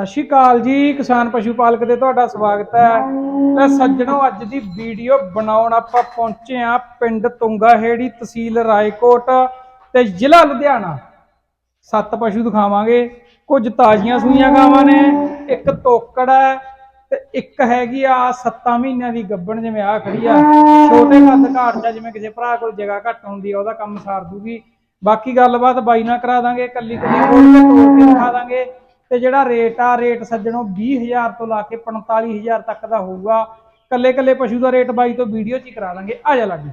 ਸਤਿ ਸ਼੍ਰੀ ਅਕਾਲ ਜੀ, ਕਿਸਾਨ ਪਸ਼ੂ ਪਾਲਕ ਦੇ ਤੁਹਾਡਾ ਸਵਾਗਤ ਹੈ। ਤੇ ਸੱਜਣੋ, ਅੱਜ ਦੀ ਵੀਡੀਓ ਬਣਾਉਣ ਆਪਾਂ ਪਹੁੰਚੇ ਆ ਪਿੰਡ ਤੁੰਗਾ ਤਹਿਸੀਲ ਰਾਏਕੋਟ ਤੇ ਜ਼ਿਲ੍ਹਾ ਲੁਧਿਆਣਾ। ਸੱਤ ਪਸ਼ੂ ਦਿਖਾਵਾਂਗੇ, ਕੁਝ ਤਾਜ਼ੀਆਂ ਸੂਈਆਂ ਗਾਵਾਂ ਨੇ, ਇੱਕ ਤੋਕੜ ਹੈ ਤੇ ਇੱਕ ਹੈਗੀ ਆ 7 ਮਹੀਨਿਆਂ ਦੀ ਗੱਬਣ ਜਿਵੇਂ ਆ ਖੜੀ ਆ। ਛੋਟੇ ਕੱਦ ਘਾਟ ਦਾ ਜਿਵੇਂ ਕਿਸੇ ਭਰਾ ਕੋਲ ਜਗ੍ਹਾ ਘੱਟ ਹੁੰਦੀ ਆ, ਉਹਦਾ ਕੰਮ ਸਾਰ ਦੂਗੀ। ਬਾਕੀ ਗੱਲਬਾਤ ਬਾਈ ਨਾਲ ਕਰਾ ਦਾਂਗੇ ਕੱਲੀ ਕੱਲੀ ਖੋਲ ਕੇ ਤੋੜ ਕੇ ਦਿਖਾ ਦਾਂਗੇ। ਤੇ ਜਿਹੜਾ ਰੇਟ ਆ ਰੇਟ ਸੱਜਣੋ 20000 ਤੋਂ ਲਾ ਕੇ 45000 ਤੱਕ ਦਾ ਹੋਊਗਾ। ਕੱਲੇ ਕੱਲੇ ਪਸ਼ੂ ਦਾ ਰੇਟ ਬਾਈ ਤੋਂ ਵੀਡੀਓ 'ਚ ਹੀ ਕਰਾ ਦਾਂਗੇ। ਆ ਜਾ ਲੱਗੀ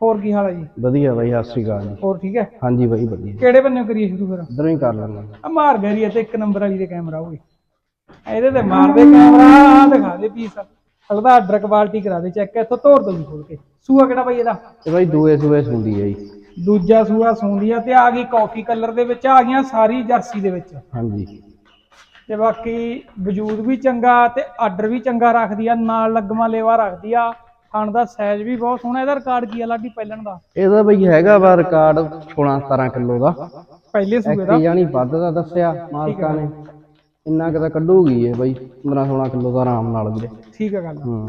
ਹੋਰ ਕੀ ਹਾਲ ਹੈ ਜੀ? ਵਧੀਆ ਬਾਈ ਸਤਿ ਸ਼੍ਰੀ ਅਕਾਲ ਜੀ। ਹੋਰ ਠੀਕ ਹੈ? ਹਾਂਜੀ ਬਾਈ ਵਧੀਆ। ਕਿਹੜੇ ਬੰਨੇ ਕਰੀਏ ਸ਼ੁਰੂ ਫਿਰ? ਇਧਰੋਂ ਹੀ ਕਰ ਲੈਣਾ ਆ ਮਾਰ ਗਰੀ ਤੇ ਇੱਕ ਨੰਬਰ ਵਾਲੀ ਦੇ ਕੈਮਰਾ ਹੋਵੇ। ਇਹਦੇ ਤੇ ਮਾਰ ਦੇ ਕੈਮਰਾ ਦਿਖਾ ਦੇ ਪੀਸ ਅਗਦਾ ਆਰਡਰ ਕੁਆਲਿਟੀ ਕਰਾ ਦੇ ਚੈੱਕ ਇੱਥੋਂ ਤੋੜ ਦੋ ਖੋਲ ਕੇ। ਸੂਆ ਕਿਹੜਾ ਬਾਈ ਇਹਦਾ? ਤੇ ਬਾਈ ਦੂਏ ਸੂਏ ਸੁੰਦੀ ਹੈ ਜੀ। ਦੂਜਾ ਸੂਆ ਸੌਂਦੀ ਆ ਤੇ ਆ ਗਈ ਕਾਫੀ ਕਲਰ ਦੇ ਵਿੱਚ ਆ ਗਈਆਂ ਸਾਰੀ ਜਰਸੀ ਦੇ ਵਿੱਚ। ਹਾਂਜੀ। ਤੇ ਬਾਕੀ ਵਜੂਦ ਵੀ ਚੰਗਾ ਤੇ ਆਰਡਰ ਵੀ ਚੰਗਾ ਰੱਖਦੀ ਆ ਨਾਲ ਲੱਗਮਾ ਲੇਵਾ ਰੱਖਦੀ ਆ। ਥਣ ਦਾ ਸਾਈਜ਼ ਵੀ ਬਹੁਤ ਸੋਹਣਾ ਇਹਦਾ ਰਿਕਾਰਡ ਕੀ ਆ ਲਾਡੀ ਪਹਿਲਣ ਦਾ? ਇਹਦਾ ਬਈ ਹੈਗਾ ਵਾ ਰਿਕਾਰਡ 16 17 ਕਿਲੋ ਦਾ। ਪਹਿਲੇ ਸੂਏ ਦਾ? ਜਾਨੀ ਵੱਧ ਦਾ ਦੱਸਿਆ ਮਾਲਕਾਂ ਨੇ। ਇੰਨਾ ਕੁ ਤਾਂ ਕੱਢੂਗੀ ਇਹ ਬਾਈ 15 16 ਕਿਲੋ ਦਾ ਆਰਾਮ ਨਾਲ ਵੀਰੇ। ਠੀਕ ਆ ਗੱਲ। ਹੂੰ।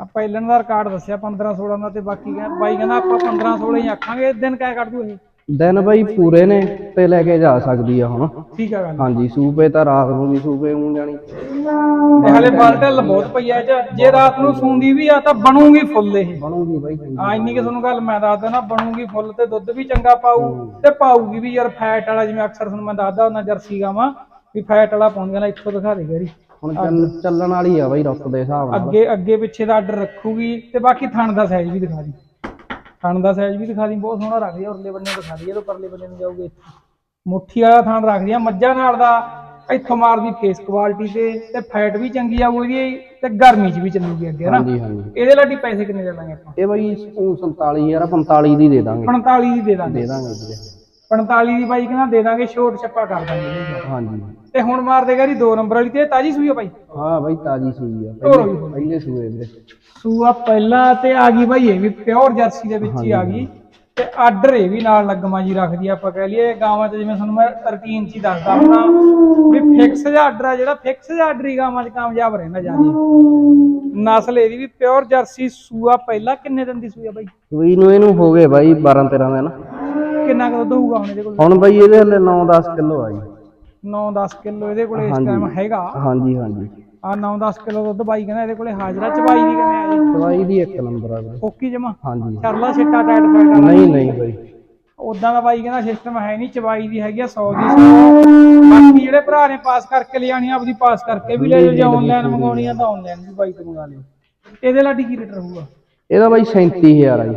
ਆ ਪਹਿਲਣ ਦਾ ਰਿਕਾਰਡ ਦੱਸਿਆ 15 16 ਦਾ ਤੇ ਬਾਕੀ ਕਹਿੰਦਾ ਬਾਈ ਕਹਿੰਦਾ ਆਪਾਂ 15 16 ਹੀ ਆਖਾਂਗੇ ਦਿਨ ਕਿਆ ਕੱਢ ਦੂ ਇਹ ਦਿਨ ਬਾਈ ਪੂਰੇ ਨੇ ਤੇ ਲੈ ਕੇ ਜਾ ਸਕਦੀ ਆ ਹੁਣ। ਠੀਕ ਆ ਗੱਲ। ਹਾਂਜੀ ਸੂਪੇ ਤਾਂ ਰਾਤ ਨੂੰ ਵੀ ਸੂਪੇ ਨੂੰ ਜਾਣੀ। ਤੇ ਹਲੇ ਬਲਟਲ ਬਹੁਤ ਪਈ ਆ ਇਹ ਚ ਜੇ ਰਾਤ ਨੂੰ ਸੂੰਦੀ ਵੀ ਆ ਤਾਂ ਬਣੂਗੀ ਫੁੱਲ ਇਹ। ਬਣੂਗੀ ਬਾਈ। ਆ ਇੰਨੀ ਕਿ ਤੁਹਾਨੂੰ ਗੱਲ ਮੈਂ ਦੱਸ ਦਿੰਦਾ ਬਣੂਗੀ ਫੁੱਲ ਤੇ ਦੁੱਧ ਵੀ ਚੰਗਾ ਪਾਊ ਤੇ ਪਾਊਗੀ ਵੀ ਯਾਰ ਫੈਟ ਵਾਲਾ ਜਿਵੇਂ ਅਕਸਰ ਤੁਹਾਨੂੰ ਮੈਂ ਦੱਸਦਾ ਉਹਨਾਂ ਜਰਸੀ ਗਾਵਾਂ ਵੀ ਫੈਟ ਵਾਲਾ ਪਾਉਂਦੀਆਂ ਨੇ ਇੱਥੋਂ ਦਿਖਾ ਦੇ ਗਰੀ। ਹੁਣ ਚੱਲ- ਚੱਲਣ ਵਾਲੀ ਆ ਬਾਈ ਰੁੱਤ ਦੇ ਹਿਸਾਬ ਨਾਲ। ਅੱਗੇ ਅੱਗੇ ਪਿੱਛੇ ਦਾ ਆਰਡਰ ਰੱਖੂਗੀ ਤੇ ਬਾਕੀ ਥਣ ਦਾ ਸਾਈਜ਼ ਵੀ ਦਿਖਾ ਦੀ। ਥਣ ਦਾ ਸਾਈਜ਼ ਵੀ ਦਿਖਾ ਦੀ ਬਹੁਤ ਸੋਹਣਾ ਰੱਖਦੀ ਆ ਉਰਲੇ ਬੰਨੇ ਦਿਖਾ ਦੀ ਜਦੋਂ ਪਰਲੇ ਬੰਨੇ ਨੂੰ ਜਾਊਗੇ ਇੱਥੇ। ਮੁੱਠੀ ਵਾਲਾ ਥਣ ਰੱਖਦੀ ਆ ਮੱਝਾਂ ਨਾਲ ਦਾ ਇੱਥੋਂ ਮਾਰਦੀ ਫੇਸ ਕੁਆਲਿਟੀ ਤੇ ਤੇ ਫੈਟ ਵੀ ਚੰਗੀ ਆ ਉਹਦੀ ਤੇ ਗਰਮੀ 'ਚ ਵੀ ਚੱਲੂਗੀ ਅੱਗੇ ਨਾ ਹਾਂਜੀ ਹਾਂਜੀ। ਇਹਦੇ ਲਈ ਪੈਸੇ ਕਿੰਨੇ ਦੇ ਲਾਂਗੇ ਆਪਾਂ? ਇਹ ਬਾਈ ਉਹ 47 ਯਾਰ 45 ਦੀ ਦੇ ਦਾਂਗੇ। 45 ਦੀ ਦੇ ਦਾਂਗੇ। ਦੇ ਦਾਂਗੇ ਵੀਰੇ 45 ਦੀ ਬਾਈ ਕਹਿੰਦਾ ਦੇ ਦਾਂਗੇ ਛੋਟ ਛੱਪਾ ਕਰ ਦਾਂਗੇ। ਇਹਦੇ। ਹਾਂਜੀ। ਤੇ ਹੁਣ ਮਾਰ ਦੇਗਾ ਜੀ 2 ਨੰਬਰ ਵਾਲੀ ਤੇ ਇਹ ਤਾਜੀ ਸੂਈ ਆ ਬਾਈ? ਹਾਂ ਬਾਈ ਤਾਜੀ ਸੂਈ ਆ। ਪਹਿਲੇ ਸੂਏ ਵੀਰੇ। ਸੂਆ ਪਹਿਲਾਂ ਤੇ ਆ ਗਈ ਬਾਈ ਇਹ ਵੀ ਪਿਓਰ ਜਰਸੀ ਦੇ ਵਿੱਚ ਹੀ ਆ ਗਈ। ਤੇ ਆਰਡਰ ਇਹ ਵੀ ਨਾਲ ਲੱਗਮਾ ਜੀ ਰੱਖਦੀ ਆ ਆਪਾਂ ਕਹਿ ਲਈਏ ਗਾਵਾਂ 'ਚ ਜਿਵੇਂ ਤੁਹਾਨੂੰ ਮੈਂ ਰੁਟੀਨ 'ਚ ਹੀ ਦੱਸਦਾ ਹੁੰਦਾ ਵੀ ਫਿਕਸ ਜਿਹਾ ਆਰਡਰ ਆ ਜਿਹੜਾ ਫਿਕਸ ਜਿਹਾ ਆਰਡਰ ਹੀ ਗਾਵਾਂ 'ਚ ਕਾਮਯਾਬ ਰਹਿੰਦਾ ਜਾਂਦੀ ਨਸਲ ਇਹਦੀ ਵੀ ਪਿਓਰ ਜਰਸੀ ਸੂਆ ਪਹਿਲਾਂ ਕਿੰਨੇ ਦਿਨ ਦੀ ਸੂਈ ਆ ਬਾਈ? ਸੂਈ ਨੂੰ ਇਹਨੂੰ ਹੋ ਗਏ ਬਾਈ 12 13 ਦਿਨ। ਕਿੰਨਾ ਕੁ ਦੁੱਧ ਹੋਊਗਾ ਹੁਣ ਇਹਦੇ ਕੋਲ? ਹੁਣ ਬਾਈ ਇਹਦੇ ਹਲੇ 9 10 ਕਿਲੋ ਆ ਜੀ। 9-10 ਕਿਲੋ ਇਹਦੇ ਕੋਲੇ ਇਸ ਹਾਂਜੀ। ਟਾਈਮ ਹੈਗਾ। ਹਾਂਜੀ ਹਾਂਜੀ। ਆ 9-10 ਕਿਲੋ ਦੁੱਧ ਬਾਈ ਕਹਿੰਦਾ ਇਹਦੇ ਕੋਲੇ ਹਾਜ਼ਰਾ ਚਬਾਈ ਦੀ ਕਿਵੇਂ ਆ ਜੀ? ਦਵਾਈ ਦੀ ਇੱਕ ਨੰਬਰ ਆ ਵੀਰੇ ਓਕੀ ਜਮਾ? ਹਾਂਜੀ। ਚਰਲਾ ਛਿੱਟਾ ਟਾਈਟ ਫਾਈਟ ਨਹੀਂ ਨਹੀਂ ਬਾਈ। ਉਦਾਂ ਦਾ ਬਾਈ ਕਹਿੰਦਾ ਸਿਸਟਮ ਹੈ ਨਹੀਂ ਚਬਾਈ ਦੀ ਹੈਗੀ ਆ 100 ਦੀ 100 ਬਾਕੀ ਜਿਹੜੇ ਭਰਾ ਨੇ ਪਾਸ ਕਰਕੇ ਲਿਆਣੀ ਆਪਦੀ ਪਾਸ ਕਰਕੇ ਵੀ ਲੈ ਜਾਓ ਜੇ ਆਨਲਾਈਨ ਮੰਗਾਉਣੀ ਆ ਤਾਂ ਆਨਲਾਈਨ ਵੀ ਬਾਈ ਤੋਂ ਮੰਗਾ ਲਿਓ। ਇਹਦੇ ਲਾਡੀ ਕੀ ਰੇਟ ਰਹੂਗਾ? ਇਹਦਾ ਬਾਈ 37000 ਆ ਜੀ।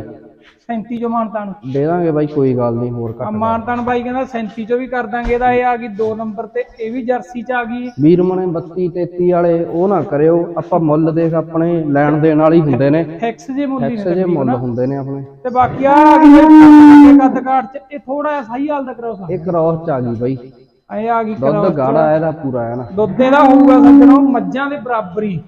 37 ਜੋ ਮਾਨਤਾਨ। ਦੇ ਦਾਂਗੇ ਬਾਈ ਕੋਈ ਗੱਲ ਨਹੀਂ ਹੋਰ ਘੱਟ ਮਾਨਤਾਨ ਬਾਈ ਕਹਿੰਦਾ 37 ਚੋਂ ਵੀ ਕਰ ਦਾਂਗੇ ਇਹਦਾ ਇਹ ਆ ਗਈ 2 ਨੰਬਰ ਤੇ ਇਹ ਵੀ ਜਰਸੀ ਚ ਆ ਗਈ। ਵੀਰ ਮਣੇ 32 33 ਵਾਲੇ ਉਹ ਨਾ ਕਰਿਓ ਆਪਾਂ ਮੁੱਲ ਦੇਖ ਆਪਣੇ ਲੈਣ ਦੇਣ ਵਾਲੀ ਹੁੰਦੇ ਨੇ। ਫਿਕਸ ਜੇ ਮੁੱਲ ਹੀ ਐਕਸ ਜੇ ਮੁੱਲ ਹੁੰਦੇ ਨੇ ਆਪਣੇ। ਤੇ ਬਾਕੀ ਆ ਗਈ ਕੱਦ ਕਾਟ ਚ ਇਹ ਥੋੜਾ ਜਿਹਾ ਸਹੀ ਹਾਲ ਦਾ ਕਰੋ ਇਹ ਕ੍ਰੋਸ ਚ ਆ ਗਈ ਬਾਈ। ਇਹ ਆ ਗਈ ਦੁੱਧ ਗਾੜਾ ਇਹਦਾ ਪੂਰਾ ਹੈ ਨਾ। ਦੁੱਧ ਇਹਦਾ ਹੋਊਗਾ ਸੱਜਣੋ ਮੱਝਾਂ ਦੇ ਬਰਾਬਰੀ।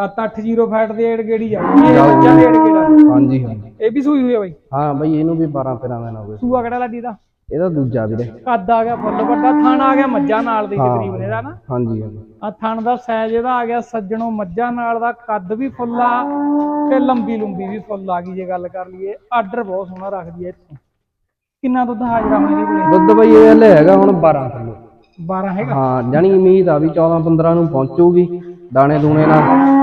7-8 ਫੈਟ ਦੇ ਏੜ ਗੇੜੀ ਜਾਊਗੀ ਇਹ ਮੱਝਾਂ ਦੇ ਏੜ ਗੇੜਾ। ਹਾਂਜੀ ਹਾਂਜੀ। ਇਹ ਵੀ ਸੂਈ ਹੋਈ ਹੈ ਬਾਈ? ਹਾਂ ਬਾਈ ਇਹਨੂੰ ਵੀ 12 13 ਦਿਨ ਹੋ ਗਏ। ਸੂਆ ਕਿਹੜਾ ਲੱਡੀ ਦਾ? ਇਹਦਾ ਦੂਜਾ ਵੀਰੇ। ਕੱਦ ਆ ਗਿਆ ਫੁੱਲ ਵੱਡਾ ਥਣ ਆ ਗਿਆ ਮੱਝਾਂ ਨਾਲ ਦੇ ਤਕਰੀਬਨ ਇਹਦਾ ਨਾ। ਹਾਂਜੀ ਹਾਂਜੀ। ਆ ਥਣ ਦਾ ਸਾਈਜ਼ ਇਹਦਾ ਆ ਗਿਆ ਸੱਜਣੋ ਮੱਝਾਂ ਨਾਲ ਦਾ ਕੱਦ ਵੀ ਫੁੱਲ ਆ ਤੇ ਲੰਬੀ ਲੰਬੀ ਵੀ ਫੁੱਲ ਆ ਗਈ ਜੇ ਗੱਲ ਕਰ ਲਈਏ। ਆਰਡਰ ਬਹੁਤ ਸੋਹਣਾ ਰੱਖਦੀ ਹੈ ਇੱਥੋਂ। ਕਿੰਨਾ ਦੁੱਧ ਹਾਜ਼ਰ ਆਉਣਾ ਇਹਦੇ ਕੋਲੇ ਦੁੱਧ ਬਾਈ ਇਹ ਹਲੇ ਹੈਗਾ ਹੁਣ 12 ਕਿਲੋ। 12 ਹੈਗਾ? ਹਾਂ ਜਾਨੀ ਉਮੀਦ ਆ ਵੀ 14 15 ਨੂੰ ਪਹੁੰਚੂਗੀ ਦਾਣੇ ਦੂਣੇ ਨਾਲ।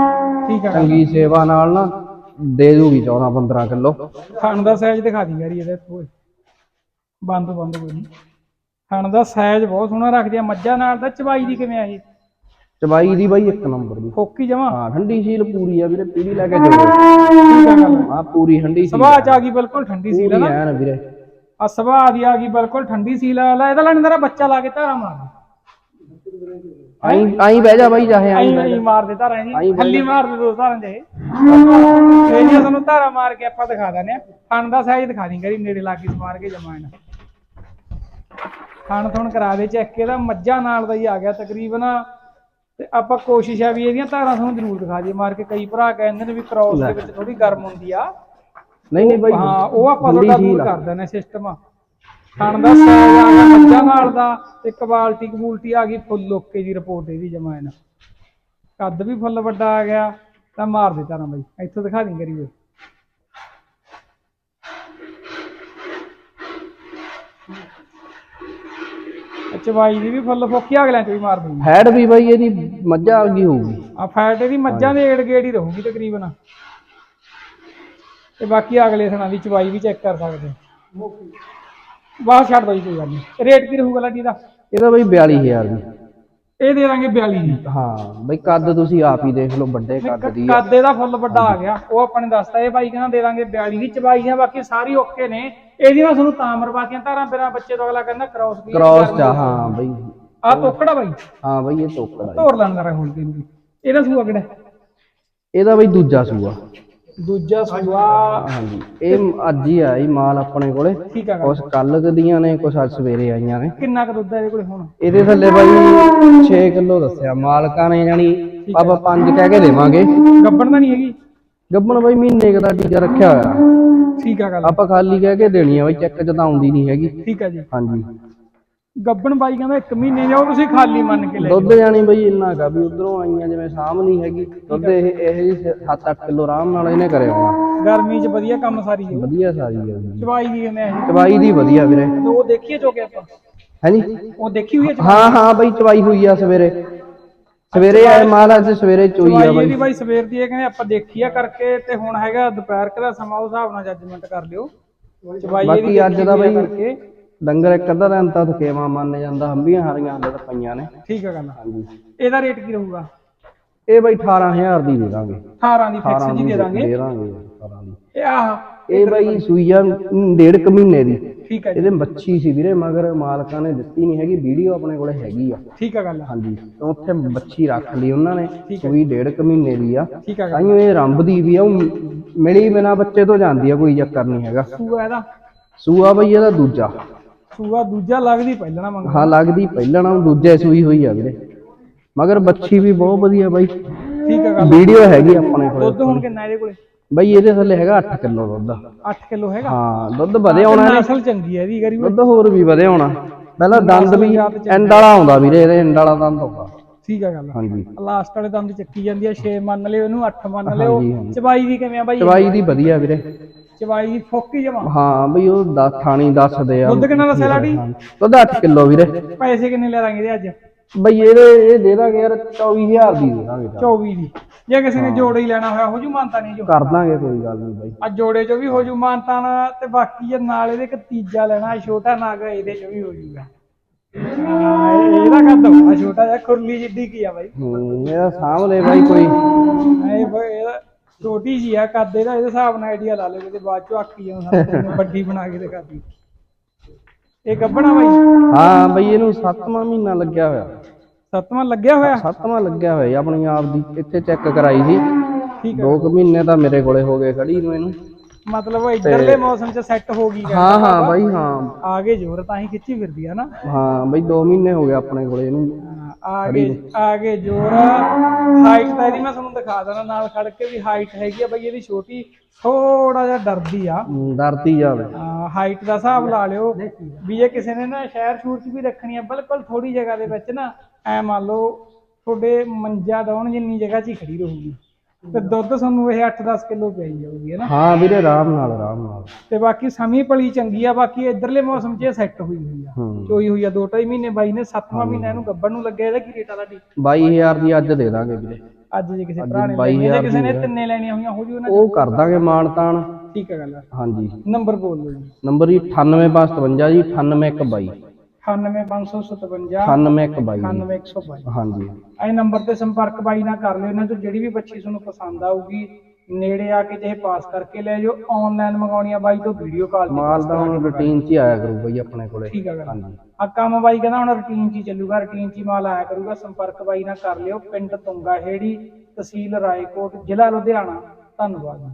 ਠੀਕ ਆ। ਚੰਗੀ ਸੇਵਾ ਨਾਲ ਨਾ ਦੇ ਦੂਗੀ 14 15 ਕਿਲੋ। ਥਣ ਦਾ ਸਾਈਜ਼ ਦਿਖਾ ਦੀ ਯਾਰੀ ਇਹਦਾ ਓਏ। ਬੰਦ ਬੰਦ ਕੋਈ ਨਹੀਂ ਥਣ ਦਾ ਸਾਈਜ਼ ਬਹੁਤ ਸੋਹਣਾ ਰੱਖਦੀ ਆ। ਮੱਝਾਂ ਨਾਲ ਦਾ ਚਬਾਈ ਦੀ ਕਿਵੇਂ ਆ ਇਹ? ਚਬਾਈ ਦੀ ਬਾਈ ਇੱਕ ਨੰਬਰ ਦੀ। ਫੋਕੀ ਜਮਾ? ਹਾਂ ਠੰਡੀ ਸੀਲ ਪੂਰੀ ਆ ਵੀਰੇ ਪੀੜੀ ਲੈ ਕੇ ਜਾਓ। ਆ ਆ ਪੂਰੀ ਠੰਡੀ ਸੀਲ ਸਵਾਹ ਚ ਆ ਗਈ ਬਿਲਕੁਲ ਠੰਡੀ ਸੀਲ ਪੂਰੀ ਨਾ ਵੀਰੇ। ਆ ਸਵਾਹ ਦੀ ਆ ਗਈ ਬਿਲਕੁਲ ਠੰਡੀ ਸੀਲ ਆ। ਇਹਦਾ ਲੈਣ ਤੇਰਾ ਬੱਚਾ ਲਾ ਕੇ ਧਾਰਾ ਮਾਰ। ਆਈ ਆਈ ਬਹਿ ਜਾ ਬਾਈ ਚਾਹੇ ਆਈ ਆਈ ਆਈ ਮਾਰ ਦੇ ਧਾਰਾ ਆਈਂ ਜੀ ਬਹਿ ਥੱਲੀ ਮਾਰ ਦੇ ਦੋ ਧਾਰਾਂ ਦੇ ਇਹ ਨਹੀਂ ਤੁਹਾਨੂੰ ਧਾਰਾ ਮਾਰ ਕੇ ਆਪਾਂ ਦਿਖਾ ਦਿੰਦੇ ਆ ਥਣ ਦਾ ਸਾਈਜ਼ ਦਿਖਾ ਦੀ ਕਰੀ ਨੇੜੇ ਲਾ ਕੇ ਸਮਾਰ ਕੇ ਜਮਾਇਨ ਥਣ ਥਣ ਕਰਾ ਦੇ ਚੈੱਕ ਇਹਦਾ ਮੱਝਾਂ ਨਾਲ ਦਾ ਹੀ ਆ ਗਿਆ ਤਕਰੀਬਨ। ਤੇ ਆਪਾਂ ਕੋਸ਼ਿਸ਼ ਆ ਵੀ ਇਹਦੀਆਂ ਧਾਰਾਂ ਤੁਹਾਨੂੰ ਜ਼ਰੂਰ ਦਿਖਾ ਦਈਏ ਮਾਰ ਕੇ ਕਈ ਭਰਾ ਕਹਿੰਦੇ ਨੇ ਵੀ ਕ੍ਰਾਸ ਦੇ ਵਿੱਚ ਥੋੜੀ ਗਰਮ ਹੁੰਦੀ ਆ। ਨਹੀਂ ਨਹੀਂ ਬਾਈ ਹਾਂ ਉਹ ਆਪਾਂ ਦੂਰ। ਕਰ ਦਿੰਦੇ ਸਿਸਟਮ ਖਾਣ ਦਾ ਸਾਈਜ਼ ਆ ਗਿਆ ਮੱਝਾਂ ਨਾਲ ਦਾ ਤੇ ਕੁਆਲਟੀ ਕਬੂਲਟੀ ਆ ਗਈ ਫੁੱਲ ਓਕੇ ਦੀ ਰਿਪੋਰਟ ਇਹਦੀ ਜਮਾਇਨ ਕੱਦ ਵੀ ਫੁੱਲ ਵੱਡਾ ਆ ਗਿਆ ਤਾਂ ਮਾਰ ਦੇ ਤਾਰਾਂ ਬਾਈ। ਇੱਥੋਂ ਦਿਖਾ ਦੀ ਕਰੀਏ ਚਵਾਈ ਦੀ ਵੀ ਫੁੱਲ ਫੋਕੀ ਅਗਲਿਆਂ ਚ ਵੀ ਮਾਰ ਦੂੰਗੀ ਹੈਡ ਵੀ ਬਾਈ ਇਹਦੀ ਮੱਝਾਂ ਵਰਗੀ ਹੋਊਗੀ। ਆ ਫੈਟ ਇਹਦੀ ਮੱਝਾਂ ਦੇ ਏੜ ਗੇੜ ਹੀ ਰਹੂਗੀ ਤਕਰੀਬਨ। ਤੇ ਬਾਕੀ ਅਗਲੇ ਥਣਾ ਦੀ ਚਵਾਈ ਵੀ ਚੈੱਕ ਕਰ ਸਕਦੇ। ਹੋ ਬਾਹਰ ਛੱਡ ਜੀ ਕੋਈ ਗੱਲ ਨਹੀਂ ਰੇਟ ਕੀ ਰਹੂਗਾ ਲਾਡੀ ਦਾ? ਇਹਦਾ ਬਾਈ 42000 ਦੀ। ਇਹ ਦੇ ਦਾਂਗੇ 42 ਦੀ। ਹਾਂ ਬਾਈ ਕੱਦ ਤੁਸੀਂ ਆਪ ਹੀ ਦੇਖ ਲਓ ਵੱਡੇ ਕੱਦ ਦੀ ਆ। ਕਾਦੇ ਦਾ ਫੁੱਲ ਵੱਡਾ ਆ ਗਿਆ। ਉਹ ਆਪਾਂ ਨੇ ਦੱਸਤਾ ਇਹ ਭਾਈ ਕਹਿੰਦਾ ਦੇ ਦਾਂਗੇ 42 ਦੀ। ਚਵਾਈ ਆ ਬਾਕੀ ਸਾਰੀ ਓਕੇ ਨੇ। ਇਹਦੀ ਮੈਂ ਤੁਹਾਨੂੰ ਤਾਂ ਮਰਵਾਤੀਆਂ ਧਾਰਾਂ ਬਿਰਾਂ ਬੱਚੇ ਤੋਂ ਅਗਲਾ ਕਹਿੰਦਾ ਕ੍ਰਾਸ ਵੀ ਕ੍ਰਾਸ ਚ ਆ, ਹਾਂ ਬਾਈ। ਆ ਤੋਕੜਾ ਬਾਈ? ਹਾਂ ਬਾਈ ਇਹ ਤੋਕੜਾ ਤੋੜ ਲੈਣ ਦਾ ਹੋਲ ਕੇ ਨੂੰ ਇਹਦਾ ਸੂਆ ਕਿਹੜਾ? ਇਹਦਾ ਬਾਈ ਦੂਜਾ ਸੂਆ। ਦੂਜਾ ਸੂਆ। ਹਾਂਜੀ ਇਹ ਅੱਜ ਹੀ ਆਈ ਮਾਲ ਆਪਣੇ ਕੋਲੇ। ਠੀਕ ਆ ਕੁਛ ਕੱਲ ਦੀਆਂ ਨੇ ਕੁਛ ਅੱਜ ਸਵੇਰੇ ਆਈਆਂ ਨੇ। ਕਿੰਨਾ ਕੁ ਦੁੱਧ ਆ ਇਹਦੇ ਕੋਲੇ ਹੁਣ? ਇਹਦੇ ਥੱਲੇ ਬਾਈ 6 ਕਿਲੋ ਦੱਸਿਆ। ਮਾਲਕਾਂ ਨੇ ਜਾਨੀ ਆਪਾਂ 5 ਕਹਿ ਕੇ ਦੇਵਾਂਗੇ। ਗੱਬਣ ਤਾਂ ਨਹੀਂ ਹੈਗੀ? ਗੱਬਣ ਬਾਈ ਮਹੀਨੇ ਕੁ ਦਾ ਟੀਕਾ ਰੱਖਿਆ ਹੋਇਆ। ਠੀਕ ਆ ਗੱਲ। ਆਪਾਂ ਖਾਲੀ ਕਹਿ ਕੇ ਦੇਣੀ ਆ ਬਾਈ ਚੈੱਕ ਚ ਤਾਂ ਆਉਂਦੀ ਨਹੀਂ ਹੈਗੀ। ਠੀਕ ਆ ਜੀ। ਹਾਂਜੀ। ਗੱਬਣ ਬਾਈ ਕਹਿੰਦਾ ਇੱਕ ਮਹੀਨੇ ਜਾਓ ਤੁਸੀਂ ਖਾਲੀ ਮੰਨ ਕੇ ਲੈ ਦੁੱਧ ਜਾਨੀ ਬਈ ਇੰਨਾ ਕਾ ਵੀ ਉਧਰੋਂ ਆਈਆਂ ਜਿਵੇਂ ਸਾਂਭ ਨਹੀਂ ਹੈਗੀ ਦੁੱਧ ਇਹ ਇਹ ਜੀ 7-8 ਕਿਲੋ ਆਰਾਮ ਨਾਲ ਇਹਨੇ ਕਰਿਆ ਹੋਣਾ ਗਰਮੀ 'ਚ ਵਧੀਆ ਕੰਮ ਸਾਰੀ ਜਾਓ ਵਧੀਆ ਸਾਰੀ ਹੈ ਜੀ ਚਵਾਈ ਦੀ ਕਹਿੰਦੇ ਆ ਚਵਾਈ ਦੀ ਵਧੀਆ ਵੀਰੇ। ਉਹ ਦੇਖੀਏ ਚੋਕੇ ਆਪਾਂ। ਹੈਨੀ ਉਹ ਦੇਖੀ ਹੋਈ ਹੈ ਚਵਾਈ? ਹਾਂ ਹਾਂ ਬਈ ਚਵਾਈ ਹੋਈ ਆ ਸਵੇਰੇ। ਸਵੇਰੇ ਆਏ ਮਾਲ ਅੱਜ ਸਵੇਰੇ ਚੋਈ ਆ ਚਵਾਈ ਬਾਈ। ਸਵੇਰ ਦੀ ਇਹ ਕਹਿੰਦੇ ਆਪਾਂ ਦੇਖੀ ਆ ਕਰਕੇ ਤੇ ਹੁਣ ਹੈਗਾ ਦੁਪਹਿਰ ਕੁ ਦਾ ਸਮਾਂ ਉਸ ਹਿਸਾਬ ਨਾਲ ਜੱਜਮੈਂਟ ਕਰ ਲਿਓ। ਚਵਾਈ ਇਹਦੀ ਬਾਕੀ ਅੱਜ ਦੇਖੀ ਦਾ ਹੋਈ ਆ ਬਈ ਕਰਕੇ। ਡੰਗਰ ਇੱਕ ਅੱਧਾ ਦਿਨ ਤਾਂ ਥਕੇਵਾ ਮੰਨ ਜਾਂਦਾ ਹੰਬੀਆਂ ਹਾਰੀਆਂ ਹਲੇ ਤਾਂ ਪਈਆਂ ਨੇ। ਠੀਕ ਆ ਗੱਲ। ਹਾਂਜੀ। ਇਹਦਾ ਰੇਟ ਕੀ ਰਹੂਗਾ? ਇਹ ਬਈ 18000 ਦੀ ਦੇ ਦਾਂਗੇ। 18 ਦੀ ਫਿਕਸ 18 ਜੀ ਦੀ ਦੇ ਦਾਂਗੇ। ਦੇ ਦਾਂਗੇ 18 ਦੀ। ਇਹ ਆਹ ਇਹ ਬਈ ਸੂਈ ਆ ਮ, ਡੇਢ ਕੁ ਮਹੀਨੇ ਦੀ। ਠੀਕ ਜੀ। ਇਹਦੇ ਬੱਚੀ ਸੀ ਵੀਰੇ ਮਗਰ ਮਾਲਕਾਂ ਨੇ ਦਿੱਤੀ ਨਹੀਂ ਹੈਗੀ ਵੀਡੀਓ ਆਪਣੇ ਕੋਲੇ ਹੈਗੀ ਆ। ਠੀਕ ਆ ਗੱਲ। ਹਾਂਜੀ ਤਾਂ ਉੱਥੇ ਬੱਚੀ ਰੱਖ ਲਈ ਉਹਨਾਂ ਨੇ ਸੂਈ ਡੇਢ ਕੁ ਮਹੀਨੇ ਦੀ ਆ। ਠੀਕ ਆ ਗੱਲ। ਤਾਈਓ ਇਹ ਰੰਭਦੀ ਵੀ ਆ ਉਹ ਮਿਲੀ ਬਿਨਾ ਬੱਚੇ ਤੋਂ ਜਾਂਦੀ ਆ ਕੋਈ ਚੱਕਰ ਨਹੀਂ ਹੈਗਾ। ਸੂਆ ਇਹਦਾ? ਸੂਆ ਬਈ ਇਹਦਾ ਦੂਜਾ। ਸੂਆ ਦੂਜਾ ਲੱਗਦੀ ਪਹਿਲਣਾ ਮੰਗ ਹਾਂ ਲੱਗਦੀ ਪਹਿਲਾਂ ਨਾਲੋਂ ਦੂਜੇ ਸੂਈ ਹੋਈ ਆ ਵੀਰੇ। ਮਗਰ ਬੱਚੀ ਵੀ ਬਹੁਤ ਵਧੀਆ ਬਾਈ। ਠੀਕ ਆ ਗੱਲ। ਵੀਡੀਓ ਹੈਗੀ ਆਪਣੇ ਕੋਲੇ। ਦੁੱਧ ਹੁਣ ਕਿੰਨਾ ਇਹਦੇ ਕੋਲੇ? ਬਈ ਇਹਦੇ ਥੱਲੇ ਹੈਗਾ 8 ਕਿਲੋ ਦੁੱਧ। 8 ਕਿਲੋ ਹੈਗਾ? ਹਾਂ ਦੁੱਧ ਵਧੇ ਆਉਣਾ ਇਹਨੇ ਨਸਲ ਚੰਗੀ ਹੈ ਇਹਦੀ ਗਰੀ ਦੁੱਧ ਹੋਰ ਵੀ ਵਧੇ ਆਉਣਾ। ਪਹਿਲਾਂ ਦੰਦ ਵੀ ਐਂਡ ਵਾਲਾ ਆਉਂਦਾ ਵੀਰੇ ਇਹਦੇ ਐਂਡ ਵਾਲਾ ਦੰਦ ਆਉਂਦਾ। ਠੀਕ ਆ ਗੱਲ। ਹਾਂਜੀ। ਲਾਸਟ ਵਾਲੇ ਦੰਦ ਚੱਕੀ ਜਾਂਦੀ ਆ 6 ਮੰਨ ਲਿਓ ਇਹਨੂੰ 8 ਮੰਨ ਲਿਓ। ਚਵਾਈ ਦੀ ਕਿਵੇਂ ਆ ਬਾਈ? ਚਵਾਈ ਦੀ ਵਧੀਆ ਵੀਰੇ। ਚਵਾਈ ਦੀ ਫੋਕੀ ਜਮਾ। ਹਾਂ ਬਈ ਉਹ ਦਾ ਥਾਣੀ ਦੱਸਦੇ ਆ। ਦੁੱਧ ਕਿੰਨਾ ਦੱਸਿਆ ਲਾਡੀ ਦੁੱਧ 8 ਕਿਲੋ ਵੀਰੇ। ਪੈਸੇ ਕਿੰਨੇ ਲੈ ਦਾਂਗੇ ਇਹਦੇ ਅੱਜ? ਬਈ ਇਹਦੇ ਇਹ ਦੇ ਦਾਂਗੇ ਯਾਰ 24000 ਦੀ ਦੇ ਦਾਂਗੇ ਚੱਲ। 24 ਦੀ। ਜੇ ਕਿਸੇ ਨੇ ਜੋੜੇ ਹੀ ਲੈਣਾ ਹੋਇਆ ਹੋ ਜੂ ਮਾਨਤਾ ਨਹੀਂ ਜੋ। ਕਰ ਦਾਂਗੇ ਕੋਈ ਗੱਲ ਨਹੀਂ ਬਾਈ। ਆ ਜੋੜੇ ਚੋਂ ਵੀ ਹੋ ਜੂ ਮਾਨਤਾ ਤੇ ਬਾਕੀ ਇਹ ਨਾਲ ਇਹਦੇ ਇੱਕ ਤੀਜਾ ਲੈਣਾ ਛੋਟਾ ਨਾਗ ਇਹਦੇ ਚੋਂ ਵੀ ਹੋ ਜੂਗਾ। ਇਹਦਾ ਕੱਦ ਆ ਛੋਟਾ ਜਿਹਾ ਖੁਰਲੀ ਜਿੱਡੀ ਕੀ ਆ ਬਾਈ। ਇਹਦਾ ਸਾਹਮਣੇ ਬਾਈ ਕੋਈ। ਇਹ ਛੋਟੀ ਜੀ ਆ ਕੱਦ ਇਹਦਾ ਇਹਦੇ ਹਿਸਾਬ ਨਾਲ ਆਈਡੀਆ ਲਾ ਲਿਓ ਕਿਤੇ ਬਾਅਦ ਚੋਂ ਆਖੀ ਜਾਉਂ ਵੱਡੀ ਬਣਾ ਕੇ ਦਿਖਾਤੀ ਇਹ ਗੱਬਣਾ ਬਾਈ? ਹਾਂ ਬਈ ਇਹਨੂੰ 7ਵਾਂ ਮਹੀਨਾ ਲੱਗਿਆ ਹੋਇਆ। ਸੱਤਵਾਂ ਲੱਗਿਆ ਹੋਇਆ? 7ਵਾਂ ਲੱਗਿਆ ਹੋਇਆ ਆਪਣੀ ਆਪ ਦੀ ਇੱਥੇ ਚੈੱਕ ਕਰਾਈ ਸੀ। ਠੀਕ ਹੈ 2 ਕੁ ਮਹੀਨੇ ਤਾਂ ਮੇਰੇ ਕੋਲੇ ਹੋ ਗਏ ਖੜੀ ਨੂੰ ਇਹਨੂੰ। ਮਤਲਬ ਇਧਰਲੇ ਮੌਸਮ 'ਚ ਸੈੱਟ ਹੋ ਗਈ। ਹਾਂ ਹਾਂ। ਬਾਈ ਹਾਂ। ਆਗੇ ਜ਼ੋਰ ਤਾਂ ਹੀ ਖਿੱਚੀ ਫਿਰਦੀ ਆ ਨਾ। ਹਾਂ ਬਈ 2 ਮਹੀਨੇ ਹੋ ਗਏ ਆਪਣੇ ਕੋਲੇ ਇਹਨੂੰ। ਆਗੇ ਆਗੇ ਜ਼ੋਰ। ਹਾਈਟ ਤਾਂ ਇਹਦੀ ਮੈਂ ਤੁਹਾਨੂੰ ਦਿਖਾ ਦਣਾ ਨਾਲ ਖੜ ਕੇ ਵੀ ਹਾਈਟ ਹੈਗੀ ਆ ਬਈ ਇਹਦੀ ਛੋਟੀ ਥੋੜਾ ਜਿਹਾ ਡਰਦੀ ਆ। ਡਰਦੀ ਜਾਵੇ। ਹਾਈਟ ਦਾ ਹਿਸਾਬ ਲਾ ਲਿਓ ਵੀ ਜੇ ਕਿਸੇ ਨੇ ਨਾ ਸ਼ਹਿਰ ਸ਼ੂਰ 'ਚ ਵੀ ਰੱਖਣੀ ਆ ਬਿਲਕੁਲ ਥੋੜੀ ਜਗ੍ਹਾ ਦੇ ਵਿੱਚ ਨਾ ਐ ਮੰਨ ਲਓ ਤੁਹਾਡੇ ਮੰਜਾ ਡਾਉਣ ਜਿੰਨੀ ਜਗ੍ਹਾ 'ਚ ਹੀ ਖੜੀ ਰਹੂਗੀ। ਤੇ ਦੁੱਧ ਤੁਹਾਨੂੰ ਇਹ 8-10 ਕਿਲੋ ਪਈ ਜਾਊਗੀ ਹੈ ਨਾ? ਹਾਂ ਵੀਰੇ ਆਰਾਮ ਨਾਲ ਆਰਾਮ ਨਾਲ। ਤੇ ਬਾਕੀ ਸਮੀ ਪਲੀ ਚੰਗੀ ਆ ਬਾਕੀ ਇਧਰਲੇ ਮੌਸਮ 'ਚ ਇਹ ਸੈੱਟ ਹੋਈ ਹੋਈ ਆ। ਚੋਈ ਹੋਈ ਆ ਦੋ ਢਾਈ ਮਹੀਨੇ ਬਾਈ ਨੇ ਸੱਤਵਾਂ ਮਹੀਨਾ ਇਹਨੂੰ ਗੱਬਣ ਨੂੰ ਲੱਗਿਆ ਇਹਦਾ ਕੀ ਰੇਟ ਆ ਤੁਹਾਡੀ? 22000 ਦੀ ਅੱਜ ਦੇ ਦਾਂਗੇ ਵੀਰੇ। ਅੱਜ ਜੇ ਕਿਸੇ ਭਰਾ ਨੇ ਬਾਈ ਲੈਣੀ ਜੇ ਹਜ਼ਾਰ ਕਿਸੇ ਨੇ ਦੀ ਤਿੰਨੇ ਲੈਣੀਆਂ ਹੋਈਆਂ ਹੋ ਜੂ ਉਹਨਾਂ ਉਹ ਕਰ ਦਾਂਗੇ ਮਾਣ ਤਾਣ। ਠੀਕ ਹੈ ਗੱਲ ਹਾਂਜੀ। ਨੰਬਰ ਬੋਲ ਦਿਓ ਜੀ। ਨੰਬਰ ਜੀ 98557 ਜੀ 98122 98557 98122 99122 ਹਾਂਜੀ। ਇਹ ਨੰਬਰ ਤੇ ਸੰਪਰਕ ਬਾਈ ਨਾਲ ਕਰ ਲਿਓ ਇਹਨਾਂ ਚੋਂ ਜਿਹੜੀ ਵੀ ਬੱਚੀ ਤੁਹਾਨੂੰ ਪਸੰਦ ਆਊਗੀ ਨੇੜੇ ਆ ਕੇ ਚਾਹੇ ਪਾਸ ਕਰਕੇ ਲੈ ਜਾਓ ਆਨਲਾਈਨ ਮੰਗਾਉਣੀ ਆ ਬਾਈ ਤੋਂ ਵੀਡੀਓ ਕਾਲ ਤੇ ਮਾਲ ਤਾਂ ਹੁਣ ਰੂਟੀਨ 'ਚ ਹੀ ਆਇਆ ਕਰੂ ਬਈ ਆਪਣੇ ਕੋਲੇ। ਠੀਕ ਆ ਹਾਂਜੀ। ਆ ਕੰਮ ਬਾਈ ਕਹਿੰਦਾ ਹੁਣ ਰੂਟੀਨ 'ਚ ਹੀ ਚੱਲੂਗਾ ਰੂਟੀਨ 'ਚ ਹੀ ਮਾਲ ਆਇਆ ਕਰੂਗਾ ਸੰਪਰਕ ਬਾਈ ਨਾਲ ਕਰ ਲਿਓ। ਪਿੰਡ ਤੁੰਗਾ ਹੇੜੀ ਤਹਿਸੀਲ ਰਾਏਕੋਟ ਜ਼ਿਲ੍ਹਾ ਲੁਧਿਆਣਾ। ਧੰਨਵਾਦ।